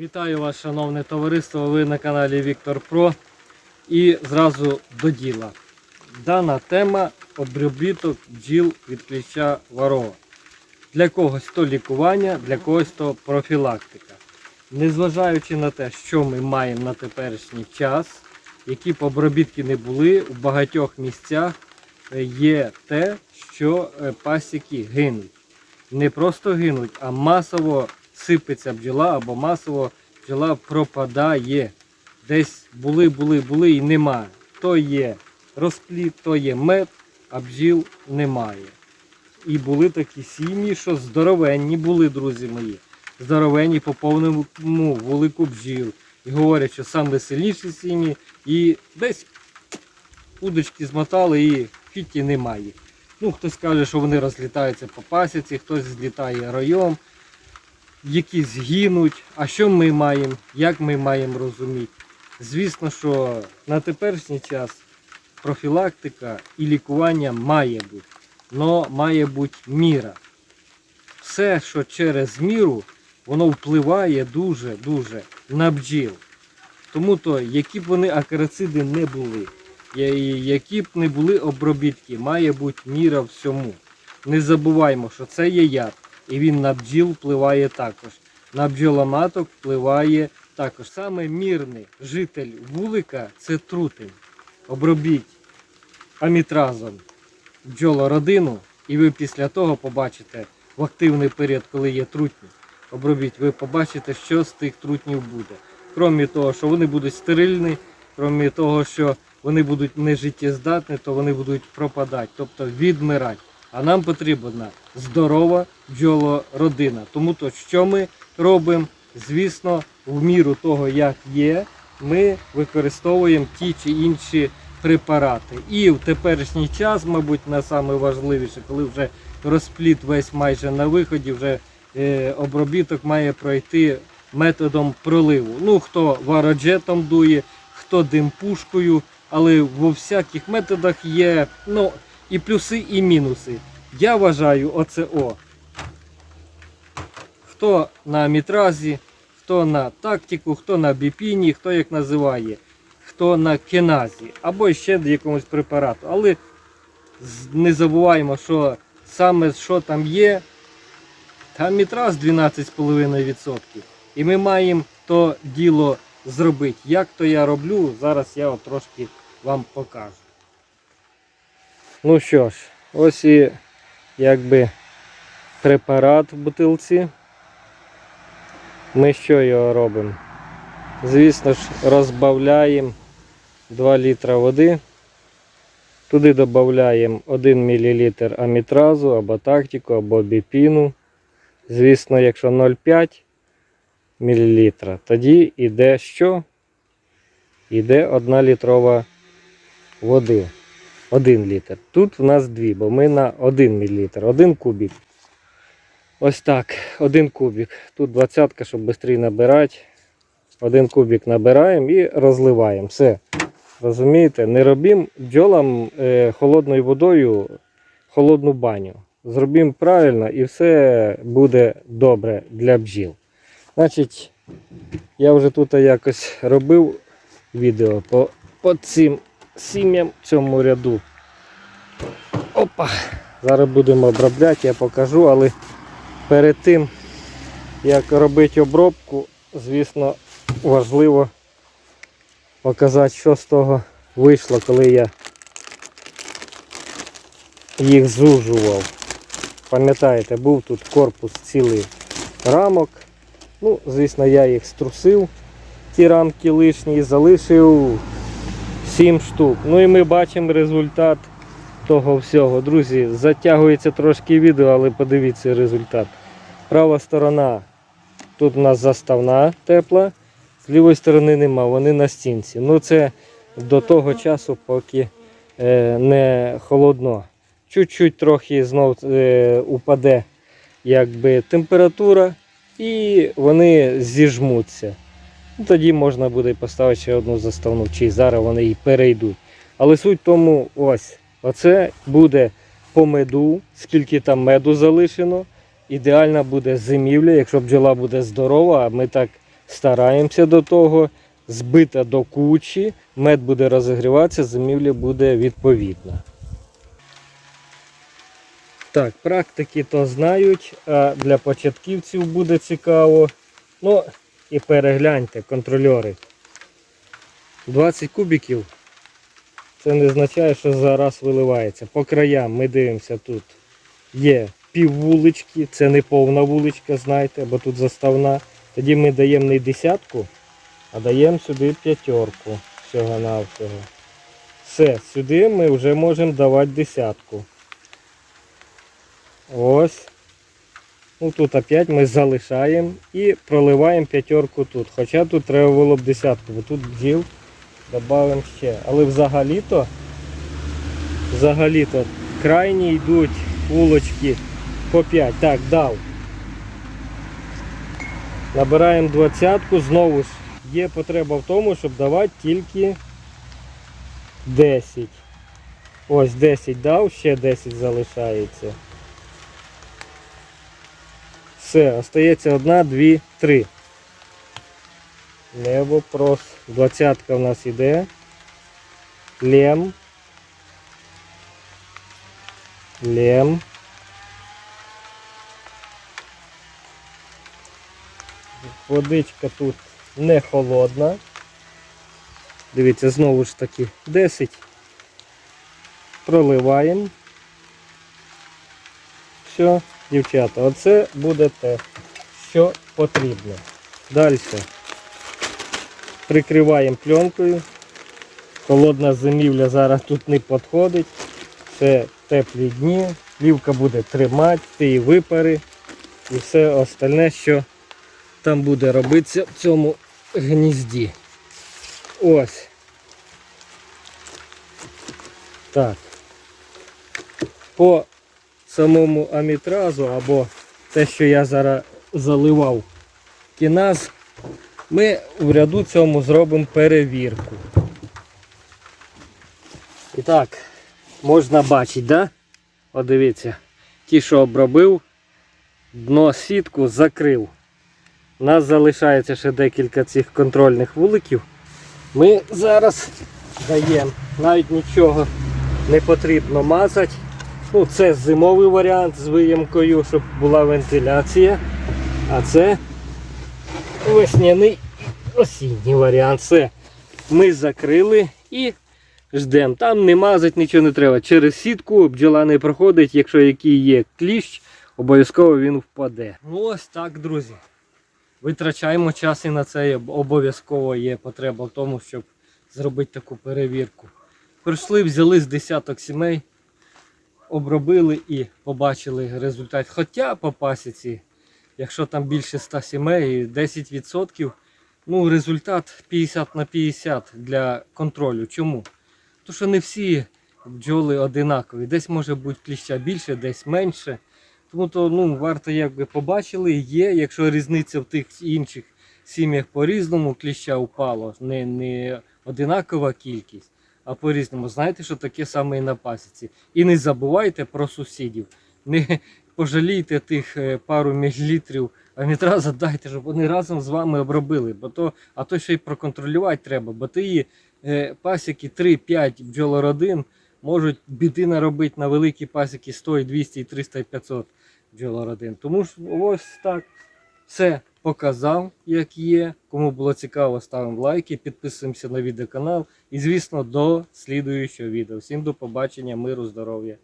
Вітаю вас, шановне товариство. Ви на каналі Віктор Про. І зразу до діла. Дана тема обробіток бджіл від кліща ворова. Для когось то лікування, для когось то профілактика. Незважаючи на те, що ми маємо на теперішній час, які б обробітки не були, у багатьох місцях е, є те, що е, пасіки гинуть. Не просто гинуть, а масово сипеться бджола або масово бджола пропадає. Десь були, були, були і немає. То є розплід, то є мед, а бджіл немає. І були такі сім'ї, що здоровенні були, друзі мої. Здоровенні по повному вулику бджіл. І говорять, що саме сильніші сім'ї, і десь удочки змотали і фіті немає. Ну, хтось каже, що вони розлітаються по пасіці, хтось злітає райом, якісь гинуть. А що ми маємо? Як ми маємо розуміти? Звісно, що на теперішній час профілактика і лікування має бути. але має бути міра. Все, що через міру, воно впливає дуже-дуже на бджіл. Тому то, які б вони акарициди не були, які б не були обробітки, має бути міра всьому. Не забуваймо, що це є яд, і він на бджіл впливає також. На бджоломаток впливає також. Саме мірний житель вулика це трутень. Обробіть амітразом бджолородину, і ви після того побачите в активний період, коли є трутні, обробіть, ви побачите, що з тих трутнів буде. Крім того, що вони будуть стерильні, крім того, що вони будуть нежиттєздатні, то вони будуть пропадати, тобто відмирати. А нам потрібна здорова бджолородина. Тому то, що ми робимо, звісно, в міру того, як є, ми використовуємо ті чи інші препарати. І в теперішній час, мабуть, найважливіше, коли вже розпліт весь майже на виході, вже е, обробіток має пройти методом проливу. Ну, хто вароджетом дує, хто димпушкою, але во всяких методах є ну, і плюси, і мінуси. Я вважаю оце. Хто на мітразі, хто на тактику, хто на біпіні, хто як називає, хто на кеназі, або ще якомусь препарату. Але не забуваємо, що саме що там є, там мітраз 12,5%. І ми маємо то діло зробити. Як то я роблю, зараз я от трошки вам покажу. Ну що ж, ось і якби препарат в бутилці. Ми що його робимо? Звісно ж, розбавляємо 2 літра води. Туди додаємо 1 мл амітразу або тактику, або біпіну. Звісно, якщо 0,5 мл, тоді йде що? Йде 1 літрова води. 1 літр. Тут в нас 2, бо ми на 1 мл, 1 кубик. Ось так, 1 кубик. Тут 20, щоб швидше набирати. Один кубик набираємо і розливаємо. Все. Розумієте? Не робимо бджолам е, холодною водою холодну баню. Зробимо правильно і все буде добре для бджіл. Значить, я вже тут якось робив відео по, по цим сім'ям в цьому ряду. Опа! Зараз будемо обробляти, я покажу, але перед тим, як робити обробку, звісно, важливо показати, що з того вийшло, коли я їх зужував. Пам'ятаєте, був тут корпус цілий рамок. Ну, звісно, я їх струсив, ті рамки лишні, залишив 7 штук. Ну і ми бачимо результат того всього. Друзі, затягується трошки відео, але подивіться результат. Права сторона тут у нас заставна тепла, з лівої сторони нема, вони на стінці. Ну це до того часу, поки е, не холодно. Чуть-чуть трохи знов е, упаде якби, температура і вони зіжмуться. Тоді можна буде поставити ще одну заставну, чи зараз вони і перейдуть. Але суть тому, ось, оце буде по меду, скільки там меду залишено. Ідеальна буде зимівля, якщо бджола буде здорова, а ми так стараємося до того, збита до кучі, мед буде розігріватися, зимівля буде відповідна. Так, практики то знають, а для початківців буде цікаво. Ну і перегляньте, контрольори. 20 кубиків. Це не означає, що зараз виливається. По краям ми дивимося тут. Є пів вулички, це не повна вуличка, знаєте, бо тут заставна. Тоді ми даємо не десятку, а даємо сюди п'ятерку всього-навсього. Все, сюди ми вже можемо давати десятку. Ось. Ну тут опять ми залишаємо і проливаємо п'ятерку тут. Хоча тут треба було б десятку, бо тут бджіл додаємо ще. Але взагалі-то, взагалі-то крайні йдуть вулочки по 5. Так, дав. Набираємо двадцятку, знову ж є потреба в тому, щоб давати тільки 10. Ось 10 дав, ще 10 залишається. Все, остається одна, дві, три. Не вопрос. Двадцятка в нас іде. Лем. Лем. Водичка тут не холодна. Дивіться, знову ж таки 10. Проливаємо. Все, дівчата, оце буде те, що потрібно. Далі. Прикриваємо пленкою. Холодна зимівля зараз тут не підходить. Це теплі дні. Плівка буде тримати, ті випари і все остальне, що там буде робитися в цьому гнізді. Ось. Так. По самому амітразу або те, що я зараз заливав кіназ, ми в ряду цьому зробимо перевірку. І так, можна бачити, да? О, дивіться, ті, що обробив, дно сітку закрив. У нас залишається ще декілька цих контрольних вуликів. Ми зараз даємо, навіть нічого не потрібно мазати. Ну, це зимовий варіант з виямкою, щоб була вентиляція. А це весняний осінній варіант. Все. Ми закрили і ждемо. Там не мазать, нічого не треба. Через сітку бджола не проходить, якщо який є кліщ, обов'язково він впаде. Ну ось так, друзі. Витрачаємо час і на це обов'язково є потреба в тому, щоб зробити таку перевірку. Прийшли, взяли з десяток сімей, обробили і побачили результат. Хоча по пасіці, якщо там більше 100 сімей, 10%, ну результат 50 на 50 для контролю. Чому? Тому що не всі бджоли одинакові. Десь може бути кліща більше, десь менше. Тому то ну, варто якби побачили, є, якщо різниця в тих інших сім'ях по-різному, кліща упало, не, не одинакова кількість, а по-різному. Знаєте, що таке саме і на пасіці. І не забувайте про сусідів. Не пожалійте тих е, пару мілілітрів амітраза дайте, щоб вони разом з вами обробили. Бо то, а то ще й проконтролювати треба, бо тії е, пасіки 3-5 бджолородин можуть біди наробити на великі пасіки 100, 200, 300, і 500 бджолородин. Тому ж ось так все показав, як є. Кому було цікаво, ставимо лайки, підписуємося на відеоканал. І, звісно, до слідуючого відео. Всім до побачення, миру, здоров'я.